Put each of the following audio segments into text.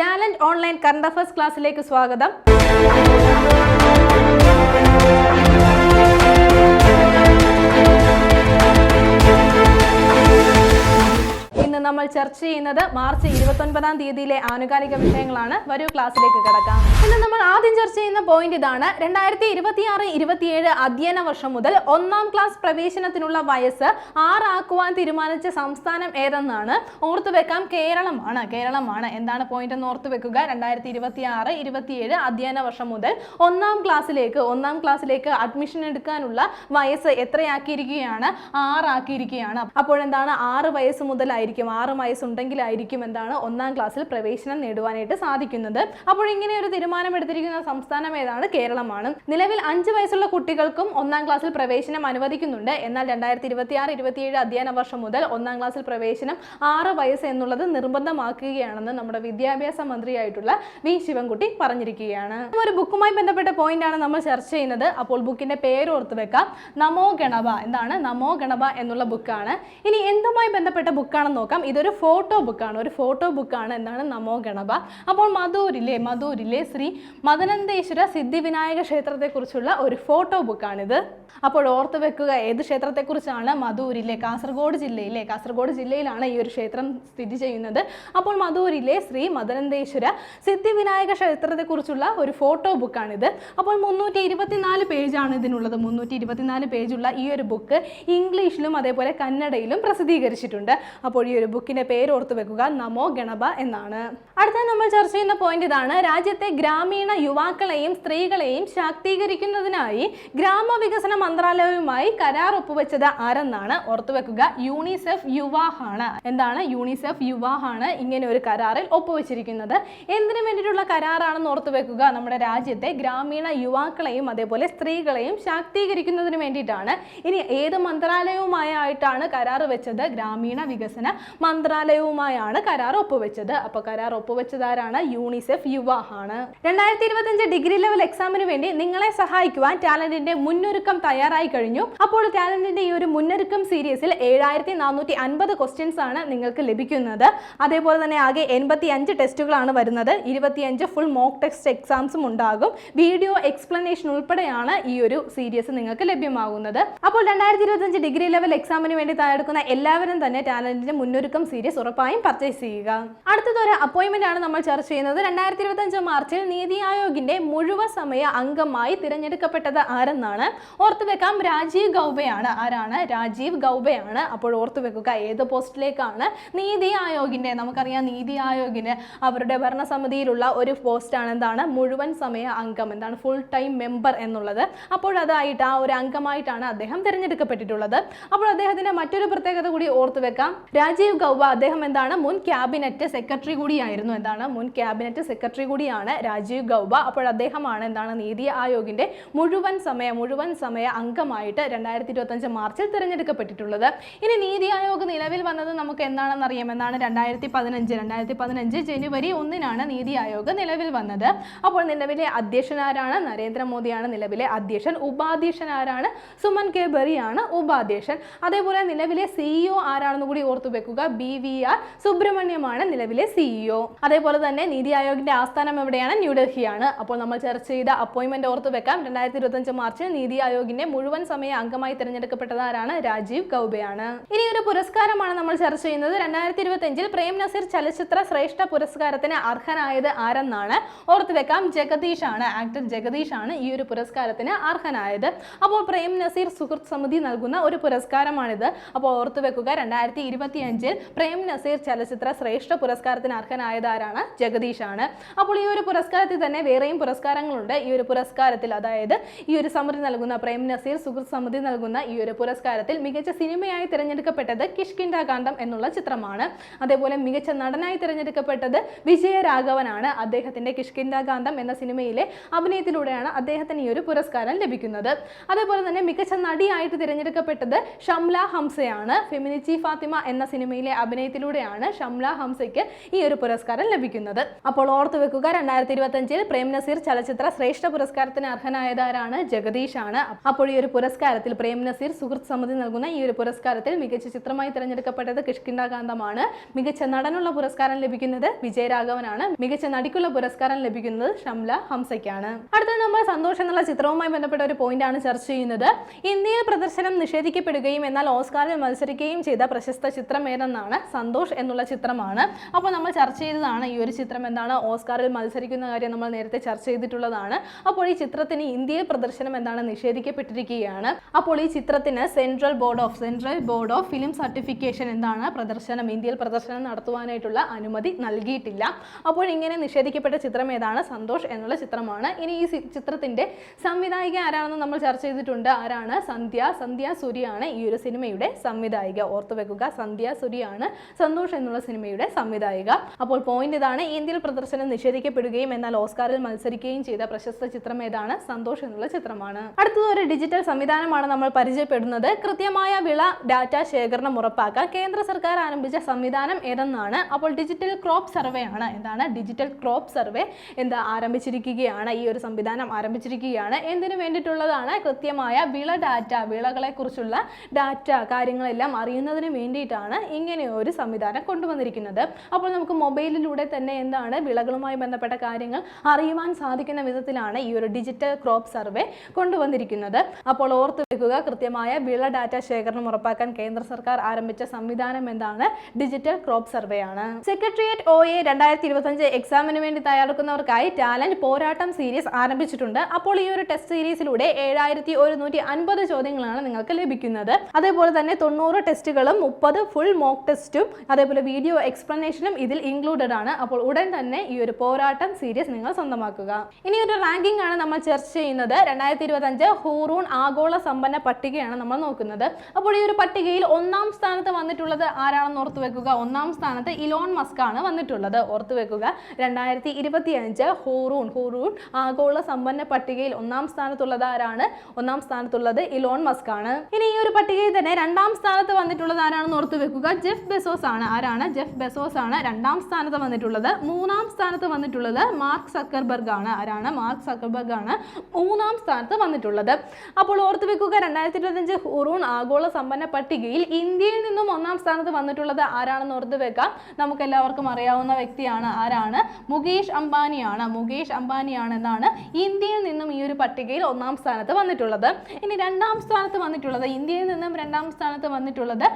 Talent online current affairs ക്ലാസ്സിലേക്ക് സ്വാഗതം. നമ്മൾ ചർച്ച ചെയ്യുന്നത് മാർച്ച് ഇരുപത്തൊൻപതാം തീയതിയിലെ ആനുകാലിക വിഷയങ്ങളാണ്. വരൂ ക്ലാസ്സിലേക്ക് കിടക്കാം. ഇന്ന് നമ്മൾ ആദ്യം ചർച്ച ചെയ്യുന്ന പോയിന്റ് ഇതാണ്. രണ്ടായിരത്തി ഇരുപത്തിയാറ് ഇരുപത്തിയേഴ് അധ്യയന വർഷം മുതൽ ഒന്നാം ക്ലാസ് പ്രവേശനത്തിനുള്ള വയസ്സ് ആറാക്കുവാൻ തീരുമാനിച്ച സംസ്ഥാനം ഏതെന്നാണ് ഓർത്തു വെക്കാം. കേരളമാണ് കേരളമാണ്. എന്താണ് പോയിന്റ് എന്ന് ഓർത്തു വെക്കുക? രണ്ടായിരത്തി ഇരുപത്തി ആറ് ഇരുപത്തിയേഴ് അധ്യയന വർഷം മുതൽ ഒന്നാം ക്ലാസ്സിലേക്ക് ഒന്നാം ക്ലാസ്സിലേക്ക് അഡ്മിഷൻ എടുക്കാനുള്ള വയസ്സ് എത്രയാക്കിയിരിക്കുകയാണ്? ആറാക്കിയിരിക്കുകയാണ്. അപ്പോൾ എന്താണ്? ആറ് വയസ്സ് മുതലായിരിക്കും. ആറ് വയസ്സുണ്ടെങ്കിലായിരിക്കും എന്താണ് ഒന്നാം ക്ലാസ്സിൽ പ്രവേശനം നേടുവാനായിട്ട് സാധിക്കുന്നത്. അപ്പോൾ ഇങ്ങനെ ഒരു തീരുമാനം എടുത്തിരിക്കുന്ന സംസ്ഥാനം ഏതാണ്? കേരളമാണ്. നിലവിൽ അഞ്ച് വയസ്സുള്ള കുട്ടികൾക്കും ഒന്നാം ക്ലാസ്സിൽ പ്രവേശനം അനുവദിക്കുന്നുണ്ട്. എന്നാൽ രണ്ടായിരത്തി ഇരുപത്തി ആറ് ഇരുപത്തിയേഴ് അധ്യയന വർഷം മുതൽ ഒന്നാം ക്ലാസ്സിൽ പ്രവേശനം ആറ് വയസ്സ് എന്നുള്ളത് നിർബന്ധമാക്കുകയാണെന്ന് നമ്മുടെ വിദ്യാഭ്യാസ മന്ത്രിയായിട്ടുള്ള വി. ശിവൻകുട്ടി പറഞ്ഞിരിക്കുകയാണ്. ഒരു ബുക്കുമായി ബന്ധപ്പെട്ട പോയിന്റ് ആണ് നമ്മൾ ചർച്ച ചെയ്യുന്നത്. അപ്പോൾ ബുക്കിന്റെ പേര് ഓർത്ത് വെക്കാം. നമോ ഗണപ. എന്താണ്? നമോ ഗണപ എന്നുള്ള ബുക്കാണ്. ഇനി എന്തുമായി ബന്ധപ്പെട്ട ബുക്കാണെന്ന് നോക്കാം. ഇതൊരു ഫോട്ടോ ബുക്കാണ് ഒരു ഫോട്ടോ ബുക്കാണ് എന്താണ് നമോ ഗണപ. അപ്പോൾ മധൂരിലെ മധൂരിലെ ശ്രീ മദനന്തേശ്വര സിദ്ധിവിനായക ക്ഷേത്രത്തെക്കുറിച്ചുള്ള ഒരു ഫോട്ടോ ബുക്കാണിത് അപ്പോൾ ഓർത്ത് വെക്കുക ഏത് ക്ഷേത്രത്തെക്കുറിച്ചാണ് മധൂരിലെ കാസർഗോഡ് ജില്ലയിലെ കാസർഗോഡ് ജില്ലയിലാണ് ഈ ഒരു ക്ഷേത്രം സ്ഥിതി ചെയ്യുന്നത്. അപ്പോൾ മധൂരിലെ ശ്രീ മദനന്തേശ്വര സിദ്ധിവിനായക ക്ഷേത്രത്തെക്കുറിച്ചുള്ള ഒരു ഫോട്ടോ ബുക്കാണിത് അപ്പോൾ മുന്നൂറ്റി ഇരുപത്തിനാല് പേജാണ് ഇതിനുള്ളത്. മുന്നൂറ്റി ഇരുപത്തിനാല് പേജുള്ള ഈ ഒരു ബുക്ക് ഇംഗ്ലീഷിലും അതേപോലെ കന്നഡയിലും പ്രസിദ്ധീകരിച്ചിട്ടുണ്ട്. അപ്പോൾ ഈ ഒരു ബുക്കിന്റെ പേര് ഓർത്ത് വെക്കുക. നമോ ഗണപ എന്നാണ്. അടുത്ത നമ്മൾ ചർച്ച ചെയ്യുന്ന പോയിന്റ് ഇതാണ്. രാജ്യത്തെ ഗ്രാമീണ യുവാക്കളെയും സ്ത്രീകളെയും ശാക്തീകരിക്കുന്നതിനായി ഗ്രാമവികസന മന്ത്രാലയവുമായി കരാർ ഒപ്പുവെച്ചത് ആരെന്നാണ് ഓർത്തു വെക്കുക. യൂണിസെഫ് യുവാഹാണ്. എന്താണ് യൂണിസെഫ് യുവാഹാണ് ഇങ്ങനെ ഒരു കരാറിൽ ഒപ്പുവെച്ചിരിക്കുന്നത്. എന്തിനു വേണ്ടിയിട്ടുള്ള കരാറാണെന്ന് ഓർത്തു വെക്കുക. നമ്മുടെ രാജ്യത്തെ ഗ്രാമീണ യുവാക്കളെയും അതേപോലെ സ്ത്രീകളെയും ശാക്തീകരിക്കുന്നതിന് വേണ്ടിയിട്ടാണ്. ഇനി ഏത് മന്ത്രാലയവുമായിട്ടാണ് കരാർ വെച്ചത്? ഗ്രാമീണ വികസന മന്ത്രാലയവുമായാണ് കരാർ ഒപ്പുവെച്ചത്. അപ്പോൾ കരാർ ഒപ്പുവെച്ചതാരാണ്? യൂണിസെഫ് യുവാഹാണ് രണ്ടായിരത്തി ഇരുപത്തിയഞ്ച് ഡിഗ്രി ലെവൽ എക്സാമിന് വേണ്ടി നിങ്ങളെ സഹായിക്കുവാൻ ടാലന്റിന്റെ മുന്നൊരുക്കം തയ്യാറായി കഴിഞ്ഞു. അപ്പോൾ ടാലന്റിന്റെ ഈ ഒരു മുന്നൊരുക്കം സീരീസിൽ ഏഴായിരത്തി നാനൂറ്റി അൻപത് ക്വസ്റ്റ്യൻസ് ആണ് നിങ്ങൾക്ക് ലഭിക്കുന്നത്. അതേപോലെ തന്നെ ആകെ എൺപത്തി അഞ്ച് ടെസ്റ്റുകളാണ് വരുന്നത്. ഇരുപത്തിയഞ്ച് ഫുൾ മോക്ക് ടെസ്റ്റ് എക്സാംസും ഉണ്ടാകും. വീഡിയോ എക്സ്പ്ലനേഷൻ ഉൾപ്പെടെയാണ് ഈ ഒരു സീരീസ് നിങ്ങൾക്ക് ലഭ്യമാകുന്നത്. അപ്പോൾ രണ്ടായിരത്തി ഇരുപത്തഞ്ച് ഡിഗ്രി ലെവൽ എക്സാമിന് വേണ്ടി തയ്യാറെടുക്കുന്ന എല്ലാവരും തന്നെ ടാലന്റിന്റെ മുന്നൊരുക്കം സീരീസ് ഉറപ്പായും പർച്ചേസ് ചെയ്യുക. അടുത്തതൊരു അപ്പോയിന്റ്മെന്റ് ആണ് നമ്മൾ ചർച്ച ചെയ്യുന്നത്. രണ്ടായിരത്തി ഇരുപത്തഞ്ച് മാർച്ചിൽ നീതി ആയോഗിന്റെ മുഴുവൻ സമയ അംഗമായി തിരഞ്ഞെടുക്കപ്പെട്ടത് ആരെന്നാണ്? ഓർത്തു വെക്കാം രാജീവ് ഗൗബയാണ്. ആരാണ്? രാജീവ് ഗൗബയാണ്. അപ്പോൾ ഓർത്തു വെക്കുക ഏത് പോസ്റ്റിലേക്കാണ് നീതി ആയോഗിന്റെ നമുക്കറിയാം നീതി ആയോഗിന് അവരുടെ ഭരണസമിതിയിലുള്ള ഒരു പോസ്റ്റാണ് എന്താണ്? മുഴുവൻ സമയ അംഗം എന്താണ്? ഫുൾ ടൈം മെമ്പർ എന്നുള്ളത്. അപ്പോൾ അതായിട്ട് ആ ഒരു അംഗമായിട്ടാണ് അദ്ദേഹം തിരഞ്ഞെടുക്കപ്പെട്ടിട്ടുള്ളത്. അപ്പോൾ അദ്ദേഹത്തിന്റെ മറ്റൊരു പ്രത്യേകത കൂടി ഓർത്തു വെക്കാം. രാജീവ് ഗൗബ അദ്ദേഹം എന്താണ്? മുൻ ക്യാബിനറ്റ് സെക്രട്ടറി കൂടിയായിരുന്നു. എന്താണ്? മുൻ ക്യാബിനറ്റ് സെക്രട്ടറി കൂടിയാണ് രാജീവ് ഗൗബ. അപ്പോൾ അദ്ദേഹമാണ് എന്താണ്? നീതി ആയോഗിന്റെ മുഴുവൻ സമയ മുഴുവൻ സമയ അംഗമായിട്ട് രണ്ടായിരത്തി ഇരുപത്തഞ്ച് മാർച്ചിൽ തിരഞ്ഞെടുക്കപ്പെട്ടിട്ടുള്ളത്. ഇനി നീതി ആയോഗ് നിലവിൽ വന്നത് നമുക്ക് എന്താണെന്ന് അറിയാം? എന്നാണ് രണ്ടായിരത്തി പതിനഞ്ച് രണ്ടായിരത്തി പതിനഞ്ച് ജനുവരി ഒന്നിനാണ് നീതി ആയോഗ് നിലവിൽ വന്നത്. അപ്പോൾ നിലവിലെ അധ്യക്ഷൻ ആരാണ്? നരേന്ദ്രമോദിയാണ്. നിലവിലെ അധ്യക്ഷൻ ഉപാധ്യക്ഷൻ ആരാണ്? സുമൻ കെ ബെറിയാണ് ഉപാധ്യക്ഷൻ. അതേപോലെ നിലവിലെ സിഇഒ ആരാണെന്ന് കൂടി ഓർത്തു വെക്കുക ബി വി ആർ സുബ്രഹ്മണ്യമാണ് നിലവിലെ സിഇഒ അതേപോലെ തന്നെ നീതി ആയോഗിന്റെ ആസ്ഥാനം എവിടെയാണ്? ന്യൂഡൽഹിയാണ്. അപ്പോൾ നമ്മൾ ചർച്ച ചെയ്ത അപ്പോയിന്റ്മെന്റ് ഓർത്ത് വെക്കാം. രണ്ടായിരത്തി ഇരുപത്തഞ്ച് മാർച്ചിൽ നീതി ആയോഗിന്റെ മുഴുവൻ സമയ അംഗമായി തിരഞ്ഞെടുക്കപ്പെട്ടത് ആരാണ് രാജീവ് ഗൗബയാണ്. ഇനി ഒരു പുരസ്കാരമാണ് നമ്മൾ ചർച്ച ചെയ്യുന്നത്. രണ്ടായിരത്തി ഇരുപത്തിയഞ്ചിൽ പ്രേം നസീർ ചലച്ചിത്ര ശ്രേഷ്ഠ പുരസ്കാരത്തിന് അർഹനായത് ആരെന്നാണ് ഓർത്ത് വെക്കാം. ജഗദീഷ് ആണ് ആക്ടർ ജഗദീഷ് ആണ് ഈ ഒരു പുരസ്കാരത്തിന് അർഹനായത്. അപ്പോൾ പ്രേം നസീർ സുഹൃത്ത് സമിതി നൽകുന്ന ഒരു പുരസ്കാരമാണിത്. അപ്പോൾ ഓർത്ത് വെക്കുക രണ്ടായിരത്തി ഇരുപത്തിയഞ്ചിൽ പ്രേം നസീർ ചലച്ചിത്ര ശ്രേഷ്ഠ പുരസ്കാരത്തിന് അർഹനായത് ആരാണ് ജഗദീഷ് ആണ് അപ്പോൾ ഈ ഒരു പുരസ്കാരത്തിൽ തന്നെ വേറെയും പുരസ്കാരങ്ങളുണ്ട്. ഈ ഒരു പുരസ്കാരത്തിൽ അതായത് ഈ ഒരു സമിതി നൽകുന്ന പ്രേം നസീർ സുഹൃത്ത് സമിതി നൽകുന്ന ഈ ഒരു പുരസ്കാരത്തിൽ മികച്ച സിനിമയായി തിരഞ്ഞെടുക്കപ്പെട്ടത് കിഷ്കിൻഡ കാന്തം എന്നുള്ള ചിത്രമാണ്. അതേപോലെ മികച്ച നടനായി തിരഞ്ഞെടുക്കപ്പെട്ടത് വിജയരാഘവനാണ് അദ്ദേഹത്തിന്റെ കിഷ്കിൻഡ കാന്തം എന്ന സിനിമയിലെ അഭിനയത്തിലൂടെയാണ് അദ്ദേഹത്തിന് ഈ ഒരു പുരസ്കാരം ലഭിക്കുന്നത്. അതേപോലെ തന്നെ മികച്ച നടിയായിട്ട് തിരഞ്ഞെടുക്കപ്പെട്ടത് ഷംല ഹംസയാണ്. ഫെമിനിച്ചി ഫാത്തിമ എന്ന സിനിമയിൽ സിനിമയിലെ അഭിനയത്തിലൂടെയാണ് ഷംല ഹംസയ്ക്ക് ഈ ഒരു പുരസ്കാരം ലഭിക്കുന്നത്. അപ്പോൾ ഓർത്തു വെക്കുക രണ്ടായിരത്തി ഇരുപത്തഞ്ചിൽ പ്രേം നസീർ ചലച്ചിത്ര ശ്രേഷ്ഠ പുരസ്കാരത്തിന് അർഹനായതാരാണ് ജഗദീഷ് ആണ്. അപ്പോൾ ഈ ഒരു പുരസ്കാരത്തിൽ പ്രേം നസീർ സുഹൃത്ത് സമിതി നൽകുന്ന ഈ ഒരു പുരസ്കാരത്തിൽ മികച്ച ചിത്രമായി തിരഞ്ഞെടുക്കപ്പെട്ടത് കിഷ്കിണ്ടാകാന്തമാണ് മികച്ച നടനുള്ള പുരസ്കാരം ലഭിക്കുന്നത് വിജയരാഘവനാണ് മികച്ച നടിക്കുള്ള പുരസ്കാരം ലഭിക്കുന്നത് ഷംല ഹംസയ്ക്കാണ്. അടുത്ത നമ്മൾ സന്തോഷം എന്നുള്ള ചിത്രവുമായി ബന്ധപ്പെട്ട ഒരു പോയിന്റ് ആണ് ചർച്ച ചെയ്യുന്നത്. ഇന്ത്യയിൽ പ്രദർശനം നിഷേധിക്കപ്പെടുകയും എന്നാൽ ഓസ്കാറിൽ മത്സരിക്കുകയും ചെയ്ത പ്രശസ്ത ചിത്രം ഏതെന്നാണ് സന്തോഷ് എന്നുള്ള ചിത്രമാണ്. അപ്പോൾ നമ്മൾ ചർച്ച ചെയ്തതാണ് ഈ ഒരു ചിത്രം എന്താണ് ഓസ്കാറിൽ മത്സരിക്കുന്ന കാര്യം നമ്മൾ നേരത്തെ ചർച്ച ചെയ്തിട്ടുള്ളതാണ്. അപ്പോൾ ഈ ചിത്രത്തിന് ഇന്ത്യയിൽ പ്രദർശനം എന്താണ് നിഷേധിക്കപ്പെട്ടിരിക്കുകയാണ്. അപ്പോൾ ഈ ചിത്രത്തിന് central board of central board of film certification എന്താണ് പ്രദർശനം ഇന്ത്യയിൽ പ്രദർശനം നടത്തുവാനായിട്ടുള്ള അനുമതി നൽകിയിട്ടില്ല. അപ്പോൾ ഇങ്ങനെ നിഷേധിക്കപ്പെട്ട ചിത്രം ഏതാണ് സന്തോഷ് എന്നുള്ള ചിത്രമാണ്. ഇനി ഈ ചിത്രത്തിന്റെ സംവിധായിക ആരാണെന്ന് നമ്മൾ ചർച്ച ചെയ്തിട്ടുണ്ട്. ആരാണ്? സന്ധ്യ സന്ധ്യ സുരിയാണ് ഈ ഒരു സിനിമയുടെ സംവിധായിക. ഓർത്തു വെക്കുക സന്ധ്യ സുരിയാണ് സന്തോഷ് എന്നുള്ള സിനിമയുടെ സംവിധായിക. അപ്പോൾ പോയിന്റ് ഇതാണ്. ഇന്ത്യയിൽ പ്രദർശനം നിഷേധിക്കപ്പെടുകയും എന്നാൽ ഓസ്കാറിൽ മത്സരിക്കുകയും ചെയ്ത പ്രശസ്ത ചിത്രം ഏതാണ്? സന്തോഷ് എന്നുള്ള ചിത്രമാണ്. അടുത്തത് ഒരു ഡിജിറ്റൽ സംവിധാനമാണ് നമ്മൾ പരിചയപ്പെടുന്നത്. കൃത്യമായ വിള ഡാറ്റ ശേഖരണം ഉറപ്പാക്കാൻ കേന്ദ്ര സർക്കാർ ആരംഭിച്ച സംവിധാനം ഏതെന്നാണ്? അപ്പോൾ ഡിജിറ്റൽ ക്രോപ്പ് സർവേ ആണ്. എന്താണ്? ഡിജിറ്റൽ ക്രോപ്പ് സർവേ എന്താ ആരംഭിച്ചിരിക്കുകയാണ്. ഈ ഒരു സംവിധാനം ആരംഭിച്ചിരിക്കുകയാണ്. എന്തിനു വേണ്ടിയിട്ടുള്ളതാണ്? കൃത്യമായ വിള ഡാറ്റ വിളകളെ കുറിച്ചുള്ള ഡാറ്റ കാര്യങ്ങളെല്ലാം അറിയുന്നതിന് വേണ്ടിയിട്ടാണ് ഇങ്ങനെ ഒരു സംവിധാനം കൊണ്ടുവന്നിരിക്കുന്നത്. അപ്പോൾ നമുക്ക് മൊബൈലിലൂടെ തന്നെ എന്താണ് വിളകളുമായി ബന്ധപ്പെട്ട കാര്യങ്ങൾ അറിയുവാൻ സാധിക്കുന്ന വിധത്തിലാണ് ഈ ഒരു ഡിജിറ്റൽ ക്രോപ്പ് സർവേ കൊണ്ടുവന്നിരിക്കുന്നത്. അപ്പോൾ ഓർത്തു വെക്കുക കൃത്യമായ വിള ഡാറ്റ ശേഖരണം ഉറപ്പാക്കാൻ കേന്ദ്ര സർക്കാർ ആരംഭിച്ച സംവിധാനം എന്താണ്? ഡിജിറ്റൽ ക്രോപ്പ് സർവേ ആണ്. സെക്രട്ടേറിയറ്റ് ഒ എ രണ്ടായിരത്തി ഇരുപത്തഞ്ച് എക്സാമിന് വേണ്ടി തയ്യാറെടുക്കുന്നവർക്കായി ടാലന്റ് പോരാട്ടം സീരീസ് ആരംഭിച്ചിട്ടുണ്ട്. അപ്പോൾ ഈ ഒരു ടെസ്റ്റ് സീരീസിലൂടെ ഏഴായിരത്തി ഒരുന്നൂറ്റി അൻപത് ചോദ്യങ്ങളാണ് നിങ്ങൾക്ക് ലഭിക്കുന്നത്. അതേപോലെ തന്നെ തൊണ്ണൂറ് ടെസ്റ്റുകളും മുപ്പത് ഫുൾ മോക്ക് ടെസ്റ്റും അതേപോലെ വീഡിയോ എക്സ്പ്ലനേഷനും ഇതിൽ ഇൻക്ലൂഡഡ് ആണ്. അപ്പോൾ ഉടൻ തന്നെ ഈ ഒരു പോരാട്ടം സീരീസ് നിങ്ങൾ സ്വന്തമാക്കുക. ഇനി ഒരു റാങ്കിംഗ് ആണ് നമ്മൾ ചർച്ച ചെയ്യുന്നത്. രണ്ടായിരത്തി ഇരുപത്തഞ്ച് ഹൂറൂൺ ആഗോള സമ്പന്ന പട്ടികയാണ് നമ്മൾ നോക്കുന്നത്. അപ്പോൾ ഈ ഒരു പട്ടികയിൽ ഒന്നാം സ്ഥാനത്ത് വന്നിട്ടുള്ളത് ആരാണെന്ന് ഓർത്തു വെക്കുക? ഒന്നാം സ്ഥാനത്ത് ഇലോൺ മസ്ക് ആണ് വന്നിട്ടുള്ളത്. ഓർത്തു വെക്കുക. രണ്ടായിരത്തി ഇരുപത്തി അഞ്ച് ഹൂറൂൺ ഹൂറൂൺ ആഗോള സമ്പന്ന പട്ടികയിൽ ഒന്നാം സ്ഥാനത്തുള്ളത് ആരാണ്? ഒന്നാം സ്ഥാനത്തുള്ളത് ഇലോൺ മസ്ക് ആണ്. ഇനി ഈ ഒരു പട്ടികയിൽ തന്നെ രണ്ടാം സ്ഥാനത്ത് വന്നിട്ടുള്ളത് ആരാണെന്ന് ഓർത്തു വെക്കുക? ജെഫ് ബെസോസ് ആണ്. ആരാണ്? ജെഫ് ബെസോസ് ആണ്. രണ്ടാം സ്ഥാനത്ത് വന്നിട്ടുള്ളത്. മൂന്നാം സ്ഥാനത്ത് വന്നിട്ടുള്ളത് മാർക്ക് സക്കർബർഗ് ആണ്. ആരാണ്? മാർക്ക് സക്കർബർഗ് ആണ് മൂന്നാം സ്ഥാനത്ത് വന്നിട്ടുള്ളത്. അപ്പോൾ ഓർത്തു വെക്കുക രണ്ടായിരത്തി ഇരുപത്തഞ്ച് ഹുറൂൺ ആഗോള സമ്പന്ന പട്ടികയിൽ ഇന്ത്യയിൽ നിന്നും ഒന്നാം സ്ഥാനത്ത് വന്നിട്ടുള്ളത് ആരാണെന്ന് ഓർത്ത് വെക്കാം. നമുക്ക് എല്ലാവർക്കും അറിയാവുന്ന വ്യക്തിയാണ് ആരാണ്? മുകേഷ് അംബാനിയാണ്. മുകേഷ് അംബാനിയാണ് എന്നാണ് ഇന്ത്യയിൽ നിന്നും ഈ ഒരു പട്ടികയിൽ ഒന്നാം സ്ഥാനത്ത് വന്നിട്ടുള്ളത്. ഇനി രണ്ടാം സ്ഥാനത്ത് വന്നിട്ടുള്ളത് ഇന്ത്യയിൽ നിന്നും രണ്ടാം സ്ഥാനത്ത് വന്നിട്ടുള്ളത്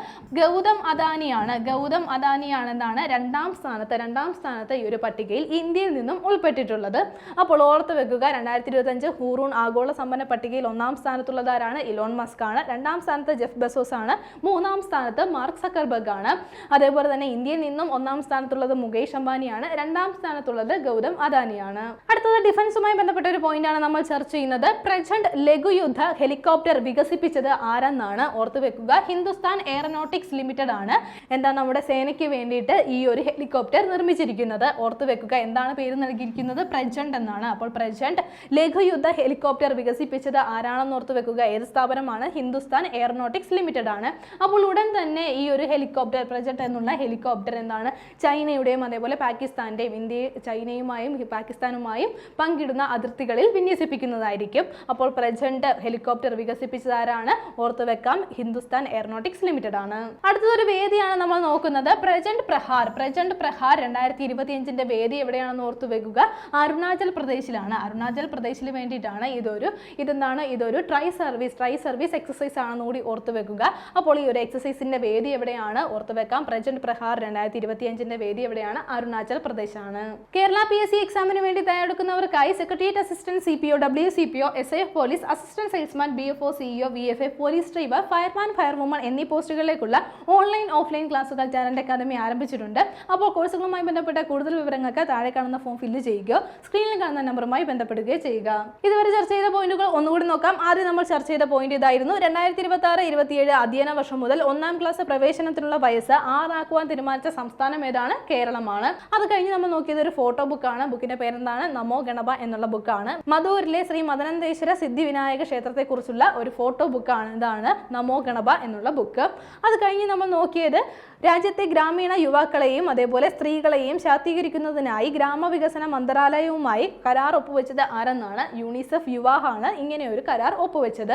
ഗൗതം അദാനിയാണ് ഗൗതം അദാനിയാണെന്നാണ് രണ്ടാം സ്ഥാനത്ത് രണ്ടാം സ്ഥാനത്ത് ഈ ഒരു പട്ടികയിൽ ഇന്ത്യയിൽ നിന്നും ഉൾപ്പെട്ടിട്ടുള്ളത്. അപ്പോൾ ഓർത്ത് വെക്കുക രണ്ടായിരത്തി ഇരുപത്തഞ്ച് ഹൂറൂൺ ആഗോള സമ്പന്ന പട്ടികയിൽ ഒന്നാം സ്ഥാനത്തുള്ളതാരാണ്? ഇലോൺ മസ്ക് ആണ് രണ്ടാം സ്ഥാനത്ത് ജെഫ് ബസോസ് ആണ് മൂന്നാം സ്ഥാനത്ത് മാർക്ക് സക്കർബർഗ് ആണ് അതേപോലെ തന്നെ ഇന്ത്യയിൽ നിന്നും ഒന്നാം സ്ഥാനത്തുള്ളത് മുകേഷ് അംബാനിയാണ്. രണ്ടാം സ്ഥാനത്തുള്ളത് ഗൗതം അദാനിയാണ്. അടുത്തത് ഡിഫൻസുമായി ബന്ധപ്പെട്ട ഒരു പോയിന്റ് ആണ് നമ്മൾ ചർച്ച ചെയ്യുന്നത്. പ്രചണ്ഡ് ലഘുയുദ്ധ ഹെലികോപ്റ്റർ വികസിപ്പിച്ചത് ആരെന്നാണ്? ഓർത്തു വെക്കുക ഹിന്ദുസ്ഥാൻ എയറോനോട്ടിക്സ് ലിമിറ്റഡ് ആണ് എന്താ നമ്മുടെ സേനയ്ക്ക് വേണ്ടിയിട്ട് ഈ ഒരു ഹെലികോപ്റ്റർ നിർമ്മിച്ചിരിക്കുന്നത്. ഓർത്തു വെക്കുക എന്താണ് പേര് നൽകിയിരിക്കുന്നത്? പ്രജന്റ് എന്നാണ്. അപ്പോൾ പ്രചണ്ഡ് ലഘുയുദ്ധ ഹെലികോപ്റ്റർ വികസിപ്പിച്ചത് ആരാണെന്ന് ഓർത്തു വെക്കുക. ഏത് സ്ഥാപനമാണ്? ഹിന്ദുസ്ഥാൻ എയറോനോട്ടിക്സ് ലിമിറ്റഡ് ആണ്. അപ്പോൾ ഉടൻ തന്നെ ഈ ഒരു ഹെലികോപ്റ്റർ പ്രജന്റ് എന്നുള്ള ഹെലികോപ്റ്റർ എന്താണ്? ചൈനയുടെയും അതേപോലെ പാകിസ്ഥാന്റെയും ഇന്ത്യ ചൈനയുമായും പാകിസ്ഥാനുമായും പങ്കിടുന്ന അതിർത്തികളിൽ വിന്യസിപ്പിക്കുന്നതായിരിക്കും. അപ്പോൾ പ്രജന്റ് ഹെലികോപ്റ്റർ വികസിപ്പിച്ചതാരാണ് ഓർത്തു വെക്കാം ഹിന്ദുസ്ഥാൻ എയറോനോട്ടിക്സ് ലിമിറ്റഡ് ആണ്. അടുത്തതൊരു വേദിയാണ് നമ്മൾ നോക്കുന്നത്? പ്രജന്റ് പ്രഹാർ. പ്രജന്റ് പ്രഹാർ രണ്ടായിരത്തി ഇരുപത്തിയഞ്ചിന്റെ വേദി എവിടെയാണെന്ന് ഓർത്തു വെക്കുക. അരുണാചൽ പ്രദേശിലാണ്. അരുണാചൽ പ്രദേശിൽ വേണ്ടിയിട്ടാണ് ഇതൊരു ഇതെന്താണ്? ഇതൊരു tri service tri service exercise ആണെന്ന് കൂടി ഓർത്തു വെക്കുക. അപ്പോൾ ഈ ഒരു എക്സസൈസിന്റെ വേദി എവിടെയാണ് ഓർത്തു വെക്കാം. പ്രജന്റ് പ്രഹാർ രണ്ടായിരത്തി ഇരുപത്തിയഞ്ചിന്റെ വേദി എവിടെയാണ്? അരുണാചൽ പ്രദേശാണ്. കേരള പി എസ് സി എക്സാമിന് വേണ്ടി തയ്യാറെടുക്കുന്നവർക്കായി secretariat assistant C P O W C P O S F police assistant salesman B F O CEO V F F police driver fireman firewoman എന്നീ പോസ്റ്റുകളിലേക്കുള്ള ഓൺലൈൻ ഓഫ്ലൈൻ ക്ലാസ്സുകൾ ടാലന്റ് അക്കാദമി ആരംഭിച്ചിട്ടുണ്ട്. അപ്പോൾ കോഴ്സുകളുമായി ബന്ധപ്പെട്ട കൂടുതൽ വിവരങ്ങൾക്ക് താഴെ കാണുന്ന ഫോം ഫില്ല് ചെയ്യുകയോ സ്ക്രീനിൽ കാണുന്ന നമ്പറുമായി ബന്ധപ്പെടുകയോ ചെയ്യുക. ഇതുവരെ ചർച്ച ചെയ്ത പോയിന്റുകൾ ഒന്നുകൂടി നോക്കാം. ആദ്യം നമ്മൾ ചർച്ച ചെയ്ത പോയിന്റ് ഇതായിരുന്നു. രണ്ടായിരത്തി ഇരുപത്തി ആറ് ഇരുപത്തിയേഴ് അധ്യയന വർഷം മുതൽ ഒന്നാം ക്ലാസ് പ്രവേശനത്തിനുള്ള വയസ്സ് ആറാക്കുവാൻ തീരുമാനിച്ച സംസ്ഥാനം ഏതാണ്? കേരളമാണ്. അത് കഴിഞ്ഞ് നമ്മൾ നോക്കിയത് ഒരു ഫോട്ടോ ബുക്കാണ്. ബുക്കിന്റെ പേരെന്താണ്? നമോ ഗണപ എന്നുള്ള ബുക്കാണ്. മധൂരിലെ ശ്രീ മദനന്തേശ്വര സിദ്ധി വിനായക ക്ഷേത്രത്തെക്കുറിച്ചുള്ള ഒരു ഫോട്ടോ ബുക്കാണ്. ഇതാണ് നമോ ഗണപ എന്നുള്ള ബുക്ക്. അത് കഴിഞ്ഞ് നമ്മൾ നോക്കിയത് നോക്കിയത് രാജ്യത്തെ ഗ്രാമീണ യുവാക്കളെയും അതേപോലെ സ്ത്രീകളെയും ശാക്തീകരിക്കുന്നതിനായി ഗ്രാമവികസന മന്ത്രാലയവുമായി കരാർ ഒപ്പുവെച്ചത് ആരെന്നാണ് യൂണിസെഫ് യുവാഹാണ് ഇങ്ങനെ ഒരു കരാർ ഒപ്പുവെച്ചത്.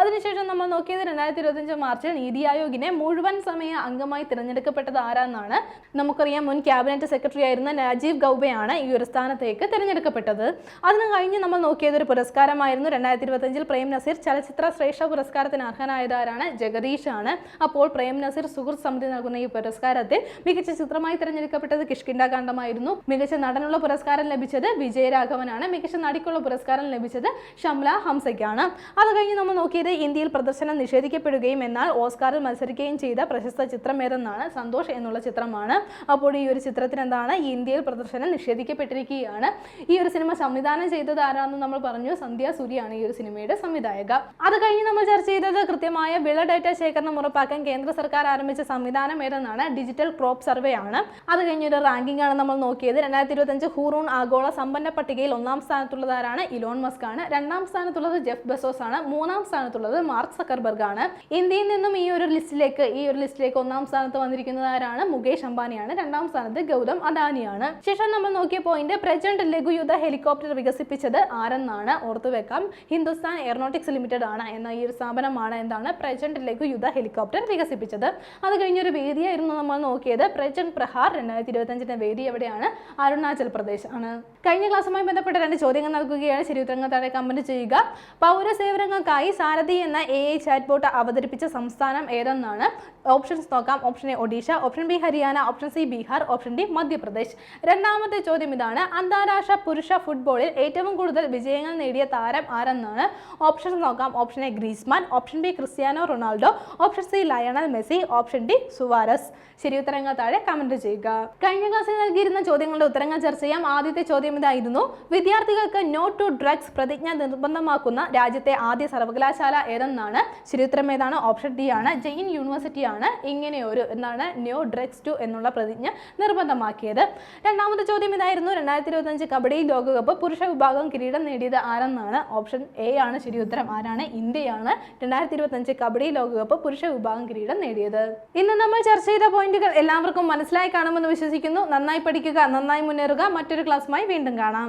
അതിനുശേഷം നമ്മൾ നോക്കിയത് രണ്ടായിരത്തി ഇരുപത്തിയഞ്ച് മാർച്ചിൽ നീതി ആയോഗിനെ മുഴുവൻ സമയ അംഗമായി തിരഞ്ഞെടുക്കപ്പെട്ടത് ആരാന്നാണ് നമുക്കറിയാം മുൻ ക്യാബിനറ്റ് സെക്രട്ടറി ആയിരുന്ന രാജീവ് ഗൗബയാണ് ഈ ഒരു സ്ഥാനത്തേക്ക് തിരഞ്ഞെടുക്കപ്പെട്ടത്. അതിന് കഴിഞ്ഞ് നമ്മൾ നോക്കിയത് ഒരു പുരസ്കാരമായിരുന്നു. രണ്ടായിരത്തി ഇരുപത്തിയഞ്ചിൽ പ്രേം നസീർ ചലച്ചിത്ര ശ്രേഷ്ഠ പുരസ്കാരത്തിന് അർഹനായതാരാണ് ജഗദീഷാണ്. അപ്പോൾ പ്രേം നസീർ സുഹൃത്ത് സമിതി നൽകുന്ന ഈ പുരസ്കാരത്തിൽ മികച്ച ചിത്രമായി തിരഞ്ഞെടുക്കപ്പെട്ടത് കിഷ്കിണ്ട കാണ്ഡമായിരുന്നു മികച്ച നടനുള്ള പുരസ്കാരം ലഭിച്ചത് വിജയരാഘവനാണ്. മികച്ച നടിക്കുള്ള പുരസ്കാരം ലഭിച്ചത് ഷംല ഹംസയ്ക്കാണ്. അത് കഴിഞ്ഞ് നമ്മൾ നോക്കിയത് ഇന്ത്യയിൽ പ്രദർശനം നിഷേധിക്കപ്പെടുകയും എന്നാൽ ഓസ്കാറിൽ മത്സരിക്കുകയും ചെയ്ത പ്രശസ്ത ചിത്രം ഏതെന്നാണ്? സന്തോഷ് എന്നുള്ള ചിത്രമാണ്. അപ്പോൾ ഈ ഒരു ചിത്രത്തിന് എന്താണ്? ഇന്ത്യയിൽ പ്രദർശനം നിഷേധിക്കപ്പെട്ടിരിക്കുകയാണ്. ഈ ഒരു സിനിമ സംവിധാനം ചെയ്തത് ആരാണെന്ന് നമ്മൾ പറഞ്ഞു. സന്ധ്യ സൂര്യാണ് ഈ ഒരു സിനിമയുടെ സംവിധായക. അത് കഴിഞ്ഞ് നമ്മൾ ചർച്ച ചെയ്തത് കൃത്യമായ വിള ഡേറ്റ ശേഖരണം ഉറപ്പാക്കാൻ കേന്ദ്ര സർക്കാർ ആരംഭിച്ച സംവിധാനം ഏതെന്നാണ് ഡിജിറ്റൽ ക്രോപ്പ് സർവേ ആണ്. അത് കഴിഞ്ഞൊരു റാങ്കിംഗ് ആണ് നമ്മൾ നോക്കിയത്. രണ്ടായിരത്തി ഇരുപത്തഞ്ച് ഹൂറൂൺ ആഗോള സമ്പന്ന പട്ടികയിൽ ഒന്നാം സ്ഥാനത്തുള്ളത് ആരാണ് ഇലോൺ മസ്ക് ആണ്. രണ്ടാം സ്ഥാനത്തുള്ളത് ജെഫ് ബസോസ് ആണ്. മൂന്നാം സ്ഥാനത്തുള്ളത് മാർക്ക് സക്കർബർഗ് ആണ്. ഇന്ത്യയിൽ നിന്നും ഈ ഒരു ലിസ്റ്റിലേക്ക് ഈ ഒരു ലിസ്റ്റിലേക്ക് ഒന്നാം സ്ഥാനത്ത് വന്നിരിക്കുന്നത് ആരാണ് മുകേഷ് അംബാനിയാണ് രണ്ടാം സ്ഥാനത്ത് ഗൗതം അദാനിയാണ് ശേഷം നമ്മൾ നോക്കിയ പോയിന്റ് പ്രജന്റ് ലഘുയുദ്ധ ഹെലികോപ്റ്റർ വികസിപ്പിച്ചത് ആരെന്നാണ് ഓർത്തു വെക്കാം. ഹിന്ദുസ്ഥാൻ എയറോനോട്ടിക്സ് ലിമിറ്റഡ് ആണ് എന്ന ഈ ഒരു സ്ഥാപനമാണ് എന്താണ് പ്രജന്റ് ലഘുയുദ്ധ ഹെലികോപ്റ്റർ വികസിപ്പിച്ചത്. അത് കഴിഞ്ഞൊരു വേദിയായിരുന്നു നമ്മൾ നോക്കിയത്. പ്രജൻ പ്രഹാർ രണ്ടായിരത്തി ഇരുപത്തഞ്ചിന്റെ വേദി എവിടെയാണ്? അരുണാചൽ പ്രദേശ് ആണ്. കഴിഞ്ഞ ക്ലാസ്സുമായി ബന്ധപ്പെട്ട രണ്ട് ചോദ്യങ്ങൾ നൽകുകയാണ്. ശരിയുത്തരങ്ങൾ താഴെ കമന്റ് ചെയ്യുക. പൗരസേവനങ്ങൾക്കായി സാരഥി എന്ന എ ഐ ചാറ്റ് ബോട്ട് അവതരിപ്പിച്ച സംസ്ഥാനം ഏതെന്നാണ്? ഓപ്ഷൻസ് നോക്കാം. Option A Odisha option B Haryana option C Bihar option D Madhya Pradesh രണ്ടാമത്തെ ചോദ്യം ഇതാണ്. അന്താരാഷ്ട്ര പുരുഷ ഫുട്ബോളിൽ ഏറ്റവും കൂടുതൽ വിജയങ്ങൾ നേടിയ താരം ആരെന്നാണ്? ഓപ്ഷൻസ് നോക്കാം. Option A Griezmann option B Cristiano Ronaldo option C Lionel Messi option D Suarez ശരി ഉത്തരങ്ങൾ താഴെ കമന്റ് ചെയ്യുക. കഴിഞ്ഞ ക്ലാസ്സിൽ നൽകിയിരുന്ന ചോദ്യങ്ങളുടെ ഉത്തരങ്ങൾ ചർച്ച ചെയ്യാം. ആദ്യത്തെ ചോദ്യം ഇതായിരുന്നു. വിദ്യാർത്ഥികൾക്ക് നോ ടു ഡ്രഗ്സ് പ്രതിജ്ഞ നിർബന്ധമാക്കുന്ന രാജ്യത്തെ ആദ്യ സർവകലാശാല ഏതെന്നാണ്? ശരി ഉത്തരം ഏതാണ്? ഓപ്ഷൻ ഡി ആണ്. ജെയിൻ യൂണിവേഴ്സിറ്റി ആണ് ഇങ്ങനെ ഒരു എന്താണ് ന്യൂ ഡ്രഗ്സ് ടു എന്നുള്ള പ്രതിജ്ഞ നിർബന്ധമാക്കിയത്. രണ്ടാമത്തെ ചോദ്യം ഇതായിരുന്നു രണ്ടായിരത്തി ഇരുപത്തഞ്ച് കബഡി ലോകകപ്പ് പുരുഷ വിഭാഗം കിരീടം നേടിയത് ആരെന്നാണ്? ഓപ്ഷൻ എ ആണ് ശരി ഉത്തരം. ആരാണ്? ഇന്ത്യയാണ് രണ്ടായിരത്തി ഇരുപത്തഞ്ച് കബഡി ലോകകപ്പ് പുരുഷ വിഭാഗം കിരീടം നേടിയത്. ഇന്ന് നമ്മൾ ചർച്ച ചെയ്ത പോയിന്റുകൾ എല്ലാവർക്കും മനസ്സിലായി കാണുമെന്ന് വിശ്വസിക്കുന്നു. നന്നായി പഠിക്കുക നന്നായി മുന്നേറുക. മറ്റൊരു ക്ലാസ്സുമായി വീണ്ടും കാണാം.